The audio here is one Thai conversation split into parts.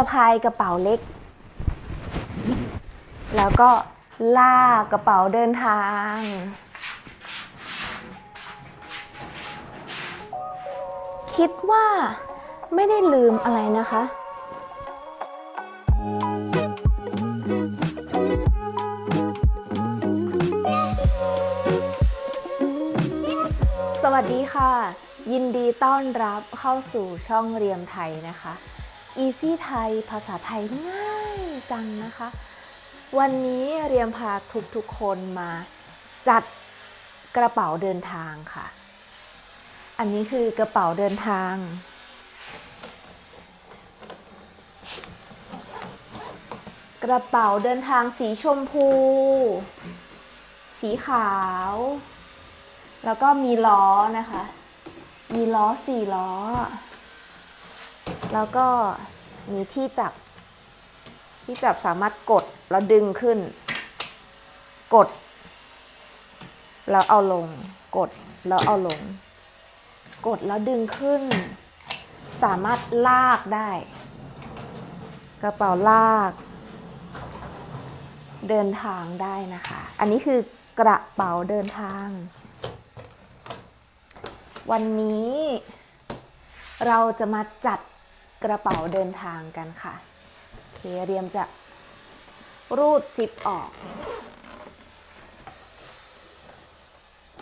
ะพายกระเป๋าเล็ก แล้วก็ลากกระเป๋าเดินทาง คิดว่าไม่ได้ลืมอะไรนะคะสวัสดีค่ะ ยินดีต้อนรับเข้าสู่ช่องเรียมไทยนะคะ Easy ไทยภาษาไทยง่ายจังนะคะ วันนี้เรียมพาทุกๆคนมาจัดกระเป๋าเดินทางค่ะ อันนี้คือกระเป๋าเดินทาง กระเป๋าเดินทางสีชมพู สีขาว แล้วก็มีล้อนะคะ มีล้อสี่ล้อ แล้วก็มีที่จับ ที่จับสามารถกดแล้วดึงขึ้น กด แล้วเอาลง กดแล้วเอาลง กดแล้วดึงขึ้น สามารถลากได้ กระเป๋าลาก เดินทางได้นะคะ อันนี้คือกระเป๋าเดินทาง วันนี้เราจะมาจัด กระเป๋าเดินทางกันค่ะโอเคเรียมจะรูดซิปออก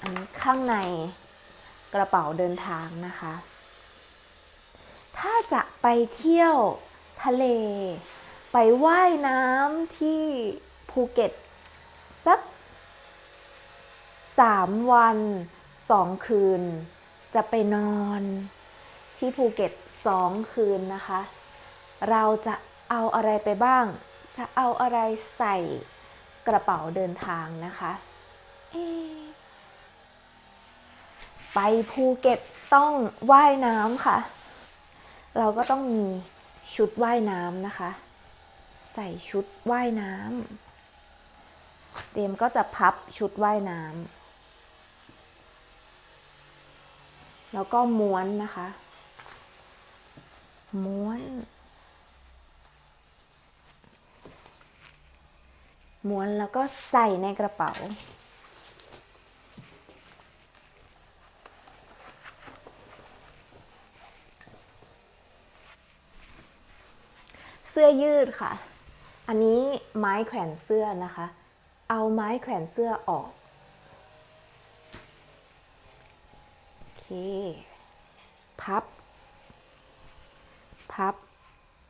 อันนี้ข้างในกระเป๋าเดินทางนะคะ ถ้าจะไปเที่ยวทะเล ไปว่ายน้ำที่ภูเก็ตสักสามวันสองคืน จะไปนอนที่ภูเก็ต สองคืนนะคะ เราจะเอาอะไรไปบ้าง จะเอาอะไรใส่กระเป๋าเดินทางนะคะเอะไปภูเก็ตต้องว่ายน้ำค่ะ เราก็ต้องมีชุดว่ายน้ำนะคะ ใส่ชุดว่ายน้ำเตรียมก็จะพับชุดว่ายน้ำแล้วก็ม้วนนะคะ ม้วน ม้วนแล้วก็ใส่ในกระเป๋า เสื้อยืดค่ะ อันนี้ไม้แขวนเสื้อนะคะ เอาไม้แขวนเสื้อออกโอเคพับพับ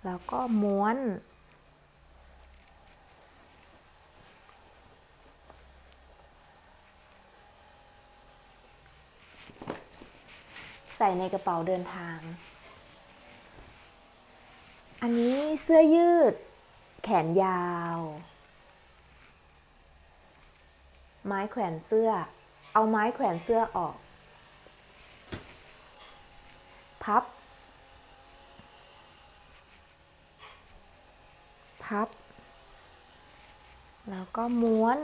แล้วก็ม้วน ใส่ในกระเป๋าเดินทาง อันนี้เสื้อยืด แขนยาว ไม้แขวนเสื้อ เอาไม้แขวนเสื้อออก พับ พับ แล้วก็ม้วน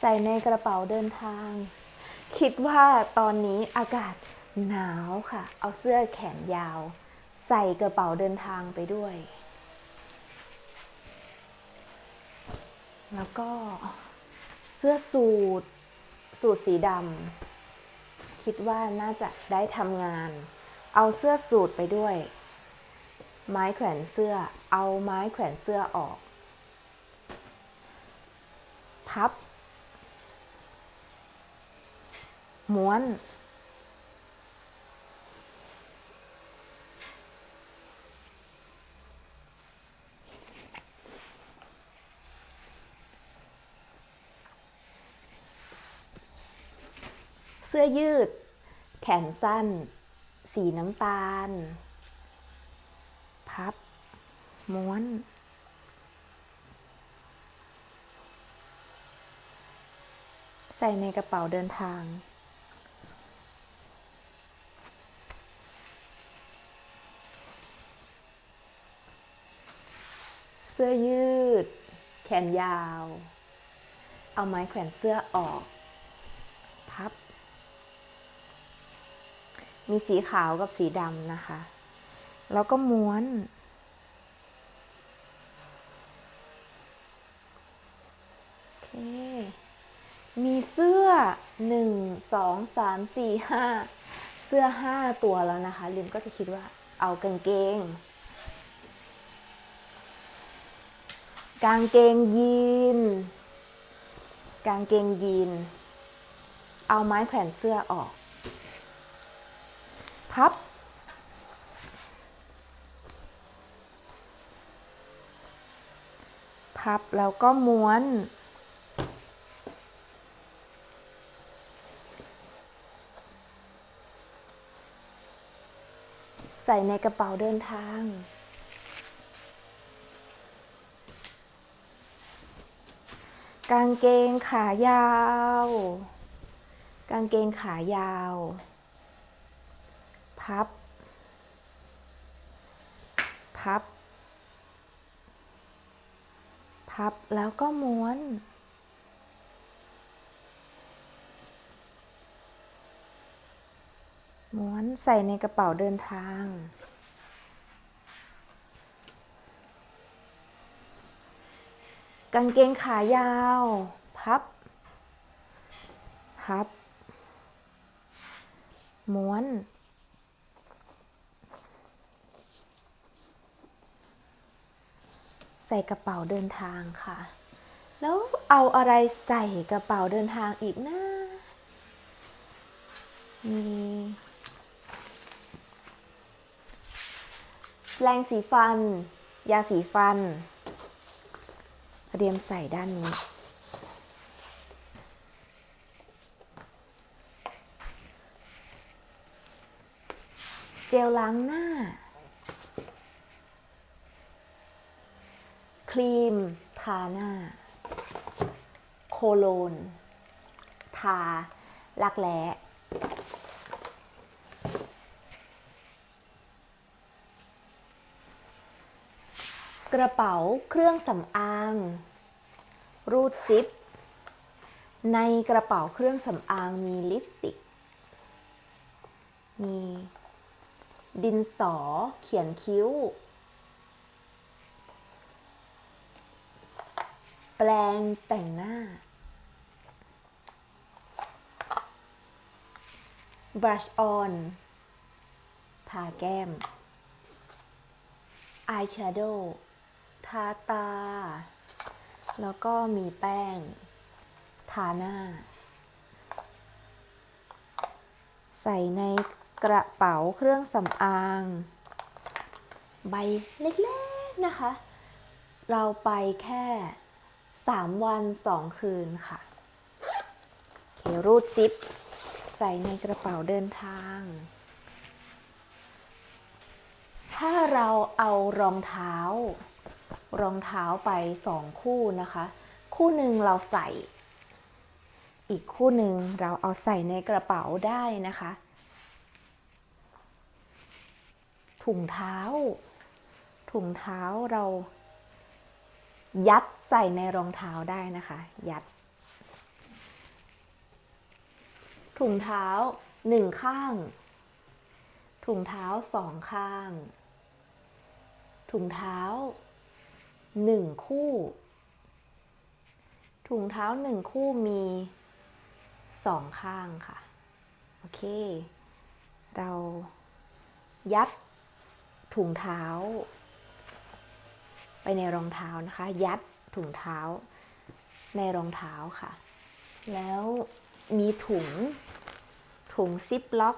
ใส่ในกระเป๋าเดินทาง คิดว่าตอนนี้อากาศหนาวค่ะ เอาเสื้อแขนยาว ใส่กระเป๋าเดินทางไปด้วย แล้วก็ เสื้อสูทสูทสีดำคิดว่าน่าจะได้ทำงาน เอาเสื้อสูทไปด้วย ไม้แขวนเสื้อ เอาไม้แขวนเสื้อออก พับ ม้วน อยืด แขนสั้น สีน้ำตาล พับ ม้วน ใส่ในกระเป๋าเดินทางเสื้อยืด แขนยาว เอาไม้แขวนเสื้อออก พับ มีสีขาวกับสีดำนะคะ แล้วก็ม้วน โอเค มีเสื้อหนึ่งสองสามสี่ห้าเสื้อห้าตัวแล้วนะคะ ลิมก็จะคิดว่าเอากางเกง กางเกงยีน กางเกงยีน เอาไม้แขวนเสื้อออก พับ พับแล้วก็ม้วน ใส่ในกระเป๋าเดินทางกางเกงขายาว กางเกงขายาว พับ พับ พับแล้วก็ม้วน ม้วนใส่ในกระเป๋าเดินทางกางเกงขายาว พับ พับ ม้วน ใส่กระเป๋าเดินทางค่ะ แล้วเอาอะไรใส่กระเป๋าเดินทางอีกนะมีแปรงสีฟัน ยาสีฟันเตรียมใส่ด้านนี้ เจลล้างหน้า รีม ทาหน้า โคโลน ทา ลักแร้กระเป๋าเครื่องสำอาง รูดซิป ในกระเป๋าเครื่องสำอางมีลิปสติก มีดินสอเขียนคิ้ว แปรงแต่งหน้า brush on ทาแก้ม eyeshadow ทาตา แล้วก็มีแป้ง ทาหน้า ใส่ในกระเป๋าเครื่องสำอาง ใบเล็กๆนะคะ เราไปแค่ 3 วัน 2 คืนค่ะโอเครูดซิป ใส่ในกระเป๋าเดินทาง ถ้าเราเอารองเท้า รองเท้าไปสองคู่นะคะ คู่หนึ่งเราใส่ อีกคู่หนึ่งเราเอาใส่ในกระเป๋าได้นะคะ ถุงเท้า ถุงเท้าเรายัด ใส่ในรองเท้าได้นะคะ ยัด ถุงเท้าหนึ่งข้าง ถุงเท้าสองข้าง ถุงเท้าหนึ่งคู่ ถุงเท้าหนึ่งคู่มีสองข้างค่ะ โอเค เรายัดถุงเท้า ไปในรองเท้านะคะ ยัด ถุงเท้า ในรองเท้าค่ะ แล้วมีถุงถุงซิปล็อก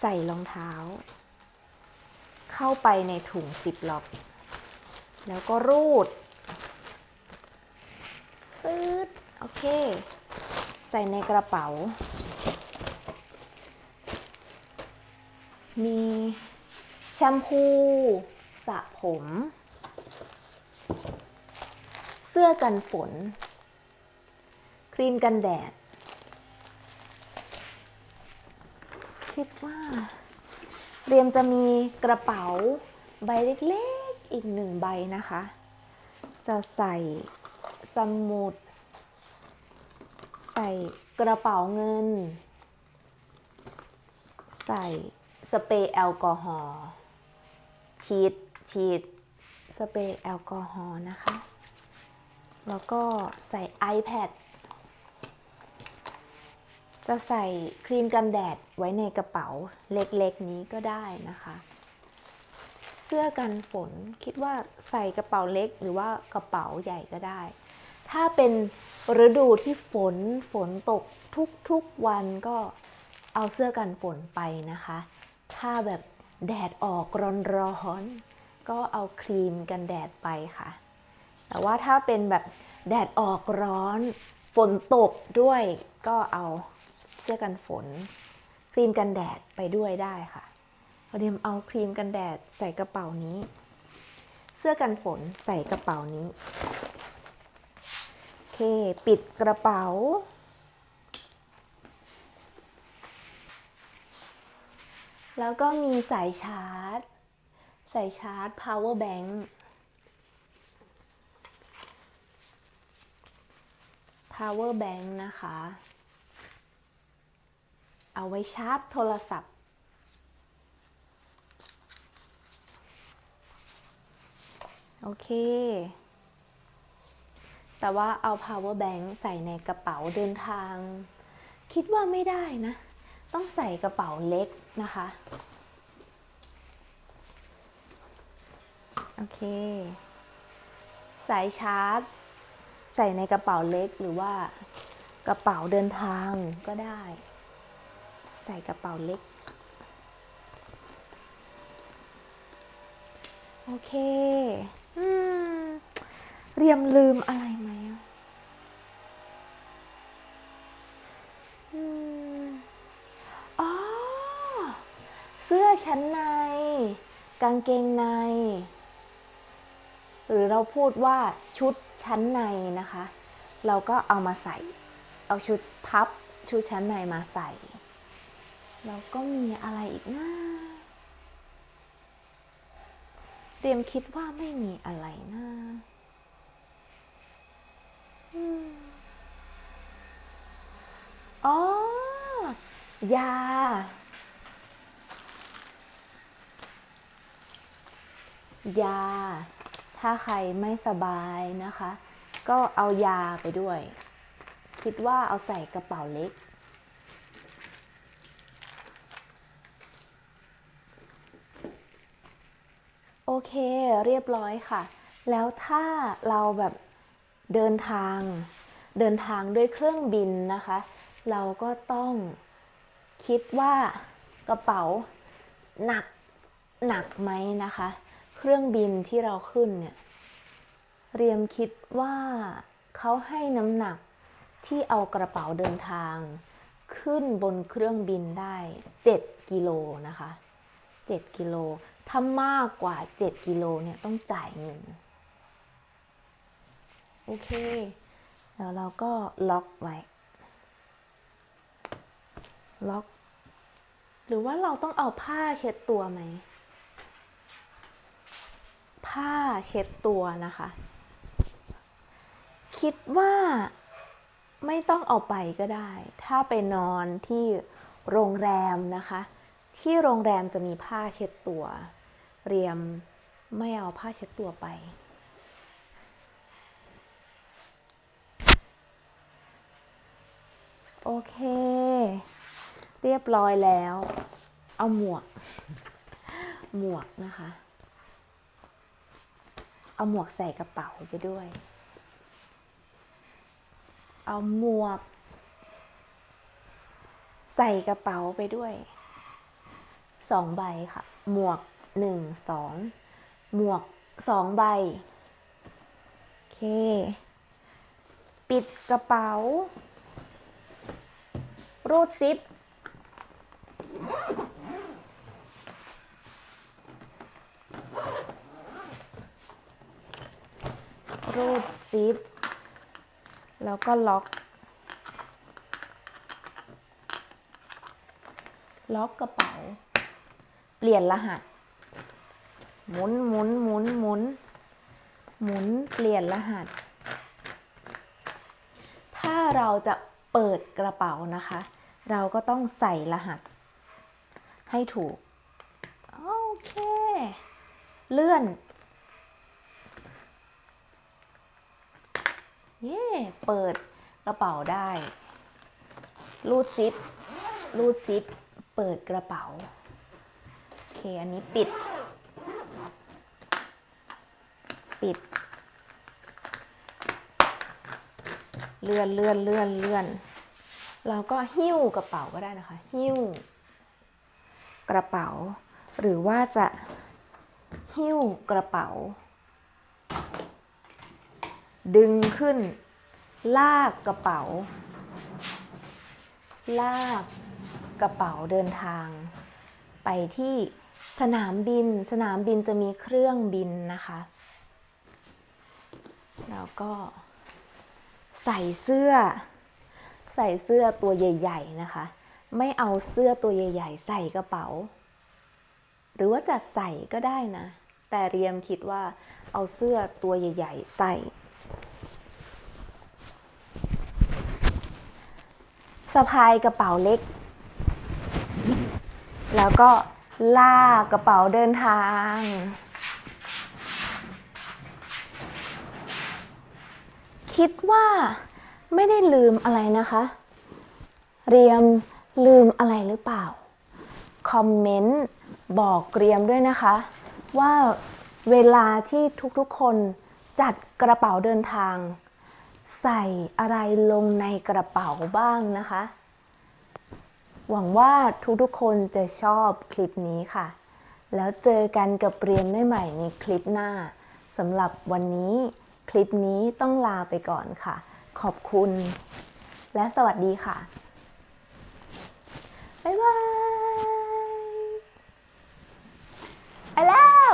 ใส่รองเท้า เข้าไปในถุงซิปล็อก แล้วก็รูดฟืดโอเค ใส่ในกระเป๋า มีแชมพูสระผม เสื้อกันฝน ครีมกันแดด คิดว่าเรียมจะมีกระเป๋าใบเล็กๆ อีกหนึ่งใบนะคะ จะใส่สมุด ใส่กระเป๋าเงิน ใส่สเปรย์แอลกอฮอล์ฉีดฉีดสเปรย์แอลกอฮอล์นะคะ แล้วก็ใส่ iPad จะใส่ครีมกันแดดไว้ในกระเป๋าเล็กๆนี้ก็ได้นะคะ เสื้อกันฝนคิดว่าใส่กระเป๋าเล็กหรือว่ากระเป๋าใหญ่ก็ได้ ถ้าเป็นฤดูที่ฝนฝนตกทุกๆวันก็เอาเสื้อกันฝนไปนะคะ ถ้าแบบแดดออกร้อนๆก็เอาครีมกันแดดไปค่ะ แต่ว่าถ้าเป็นแบบแดดออกร้อน ฝนตกด้วยก็เอาเสื้อกันฝน ครีมกันแดดไปด้วยได้ค่ะพอดีมเอาครีมกันแดดใส่กระเป๋านี้ เสื้อกันฝนใส่กระเป๋านี้โอเคปิดกระเป๋าแล้วก็มีสายชาร์จ สายชาร์จ power bank power bank นะคะ เอาไว้ชาร์จโทรศัพท์ โอเค แต่ว่าเอา power bank ใส่ในกระเป๋าเดินทาง คิดว่าไม่ได้นะ ต้องใส่กระเป๋าเล็กนะคะ โอเค สายชาร์จ ใส่ในกระเป๋าเล็กหรือว่ากระเป๋าเดินทางก็ได้ ใส่กระเป๋าเล็ก โอเคอืมเรียมลืมอะไรไหมอะอืมอ๋อ เสื้อชั้นใน กางเกงใน หรือเราพูดว่าชุดชั้นในนะคะ เราก็เอามาใส่ เอาชุดพับชุดชั้นในมาใส่ แล้วก็มีอะไรอีกนะเตรียมคิดว่าไม่มีอะไรนะอืมอ๋อยา ยา ถ้าใครไม่สบายนะคะ ก็เอายาไปด้วย คิดว่าเอาใส่กระเป๋าเล็ก โอเคเรียบร้อยค่ะ แล้วถ้าเราแบบเดินทาง เดินทางด้วยเครื่องบินนะคะ เราก็ต้องคิดว่ากระเป๋าหนักหนักไหมนะคะ เครื่องบินที่เราขึ้นเนี่ย เรียมคิดว่าเขาให้น้ำหนักที่เอากระเป๋าเดินทาง ขึ้นบนเครื่องบินได้ 7 กิโลนะคะ 7 กิโลถ้ามากกว่า 7 กิโลเนี่ยต้องจ่ายเงิน โอเค แล้วเราก็ล็อกไว้ ล็อก หรือว่าเราต้องเอาผ้าเช็ดตัวไหม ผ้าเช็ดตัวนะคะ คิดว่าไม่ต้องเอาไปก็ได้ ถ้าไปนอนที่โรงแรมนะคะ ที่โรงแรมจะมีผ้าเช็ดตัว เรียมไม่เอาผ้าเช็ดตัวไป โอเค เรียบร้อยแล้ว เอาหมวก หมวกนะคะ เอาหมวกใส่กระเป๋าไปด้วย เอาหมวก ใส่กระเป๋าไปด้วยสองใบค่ะ หมวกหนึ่งสองหมวกสองใบ โอเค ปิดกระเป๋า รูดซิป รูดซิป แล้วก็ล็อก ล็อกกระเป๋า เปลี่ยนรหัส หมุนหมุนหมุนหมุน หมุนเปลี่ยนรหัส ถ้าเราจะเปิดกระเป๋านะคะ เราก็ต้องใส่รหัส ให้ถูก โอเค เลื่อน เย่เปิดกระเป๋าได้ รูดซิป รูดซิป เปิดกระเป๋า โอเค อันนี้ปิด ปิด เลื่อนเลื่อนเลื่อนเลื่อน เราก็หิ้วกระเป๋าก็ได้นะคะ หิ้ว กระเป๋า หรือว่าจะหิ้วกระเป๋า ดึงขึ้น ลากกระเป๋า ลากกระเป๋าเดินทาง ไปที่สนามบิน สนามบินจะมีเครื่องบินนะคะ แล้วก็ใส่เสื้อ ใส่เสื้อตัวใหญ่ ๆนะคะ ไม่เอาเสื้อตัวใหญ่ ๆ ใส่กระเป๋า หรือว่าจะใส่ก็ได้นะ แต่เรียมคิดว่าเอาเสื้อตัวใหญ่ ๆ ใส่ สะพายกระเป๋าเล็ก แล้วก็ลากกระเป๋าเดินทาง คิดว่าไม่ได้ลืมอะไรนะคะ เรียมลืมอะไรหรือเปล่า คอมเมนต์บอกเรียมด้วยนะคะ ว่าเวลาที่ทุกๆคนจัดกระเป๋าเดินทาง ใส่อะไรลงในกระเป๋าบ้างนะคะ หวังว่าทุกๆคนจะชอบคลิปนี้ค่ะ แล้วเจอกันกับเรียมได้ใหม่ในคลิปหน้าสำหรับวันนี้คลิปนี้ต้องลาไปก่อนค่ะ ขอบคุณ และสวัสดีค่ะ บ๊ายบาย ไปแล้ว